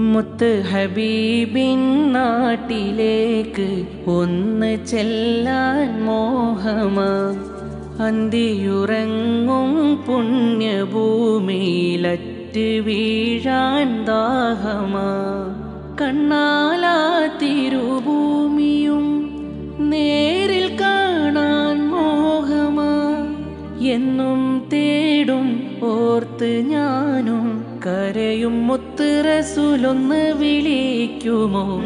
മുത്ത് ഹബീബിൻ നാട്ടിലേക്ക് ഒന്ന് ചെല്ലാൻ മോഹമാ. അന്തിയുറങ്ങും പുണ്യഭൂമിയിലറ്റ് വീഴാൻ ദാഹമാ. കണ്ണാലാ തിരുഭൂമിയും നേരിൽ കാണാൻ മോഹമാ. എന്നും തേടും ഓർത്ത് ഞാനും കരയും. മുത്ത് റസൂലൊന്ന് വിളിക്കുമോ?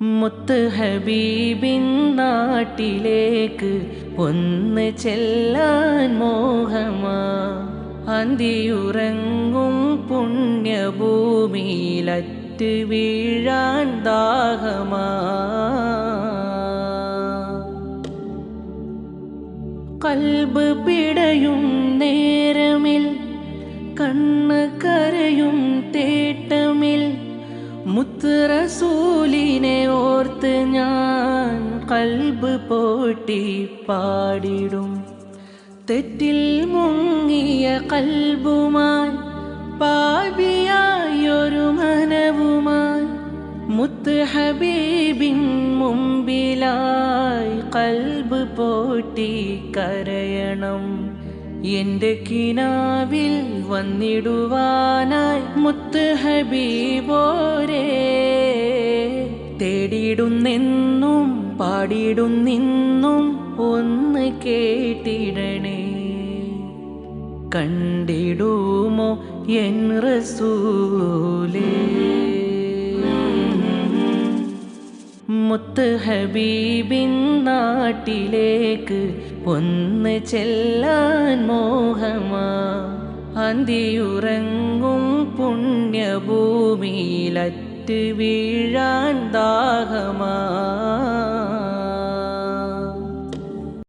മുത്ത് ഹബീബിൻ നാട്ടിലേക്ക് ഒന്ന് ചെല്ലാൻ മോഹമാ. അന്തിയുറങ്ങും പുണ്യഭൂമിയിലറ്റ് വീഴാൻ ദാഹമാ. കൽബ് പിടയും നേരമിൽ കണ്ണ് കരയും തേട്ടമിൽ. മുത്തുറസൂലിനെ ഓർത്ത് ഞാൻ കൽബ് പോട്ടി പാടിടും. തെറ്റിൽ മുങ്ങിയ കൽബുമായി പാപിയായൊരു ഹബീബിൻ മുമ്പിലായി കൽബ് പോട്ടി കരയണം. എന്റെ കിനാവിൽ വന്നിടുവാനായി മുത്ത് ഹബീബോരേ തേടിയിടുന്നെന്നും പാടിയിടുന്നിന്നും ഒന്ന് കേട്ടിടണേ. കണ്ടിടുമോ എൻ റസൂലേ? മുത്ത് ഹബീബിൻ നാട്ടിലേക്ക് ഒന്ന് ചെല്ലാൻ മോഹമാ. അന്തിയുറങ്ങും പുണ്യഭൂമിയിലറ്റ് വീഴാൻ ദാഹമാ.